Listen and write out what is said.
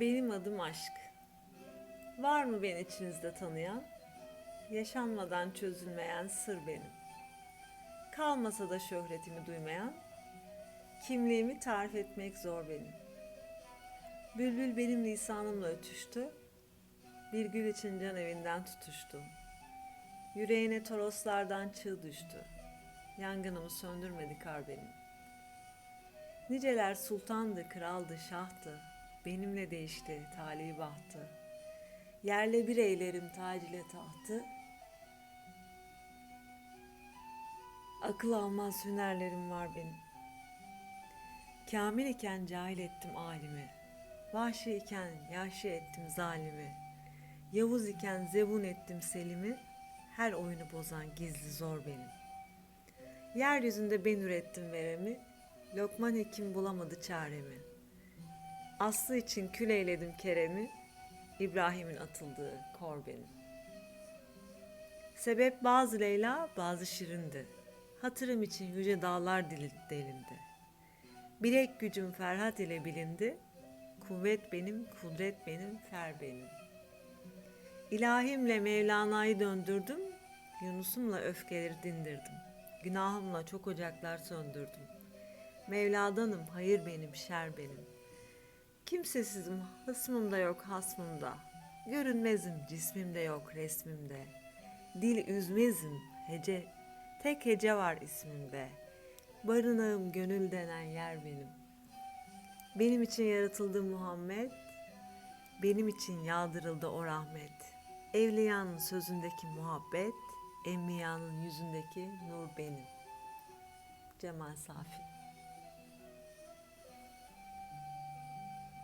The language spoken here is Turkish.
Benim adım aşk. Var mı beni içinizde tanıyan? Yaşanmadan çözülmeyen sır benim. Kalmasa da şöhretimi duymayan, kimliğimi tarif etmek zor benim. Bülbül benim lisanımla ötüştü, bir gül için can evinden tutuştu. Yüreğine toroslardan çığ düştü, yangınımı söndürmedi kar benim. Niceler sultandı, kraldı, şahtı. Benimle değişti tali bahtı. Yerle bir eylerim tac tahtı. Akıl almaz hünerlerim var benim. Kamil iken cahil ettim alimi. Vahşi iken yaşlı ettim zalimi. Yavuz iken zebun ettim selimi. Her oyunu bozan gizli zor benim. Yeryüzünde ben ürettim veremi. Lokman hekim bulamadı çaremi. Aslı için kül eyledim keremi. İbrahim'in atıldığı kor benim. Sebep bazı Leyla, bazı Şirin'di. Hatırım için yüce dağlar delindi. Bilek gücüm Ferhat ile bilindi. Kuvvet benim, kudret benim, fer benim. İlahimle Mevlana'yı döndürdüm. Yunus'umla öfkeleri dindirdim. Günahımla çok ocaklar söndürdüm. Mevladanım, hayır benim, şer benim. Kimsesizim, hısmım da yok hasmımda. Görünmezim, cismimde yok resmimde. Dil üzmezim, hece, tek hece var ismimde. Barınağım gönül denen yer benim. Benim için yaratıldı Muhammed, benim için yağdırıldı o rahmet. Evliyanın sözündeki muhabbet, emmiyanın yüzündeki nur benim. Cemal Safi